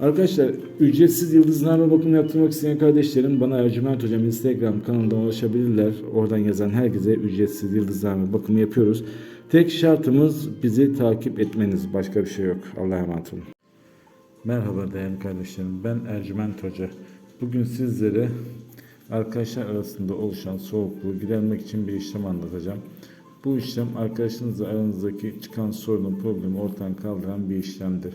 Arkadaşlar ücretsiz yıldızlarla bakım yaptırmak isteyen kardeşlerim bana Ercüment Hocam Instagram kanalından ulaşabilirler. Oradan yazan herkese ücretsiz yıldızlarla bakım yapıyoruz. Tek şartımız bizi takip etmeniz. Başka bir şey yok. Allah'a emanet olun. Merhaba değerli kardeşlerim. Ben Ercüment Hoca. Bugün sizlere arkadaşlar arasında oluşan soğukluğu gidermek için bir işlem anlatacağım. Bu işlem arkadaşınızla aranızdaki çıkan sorunu, problemi ortadan kaldıran bir işlemdir.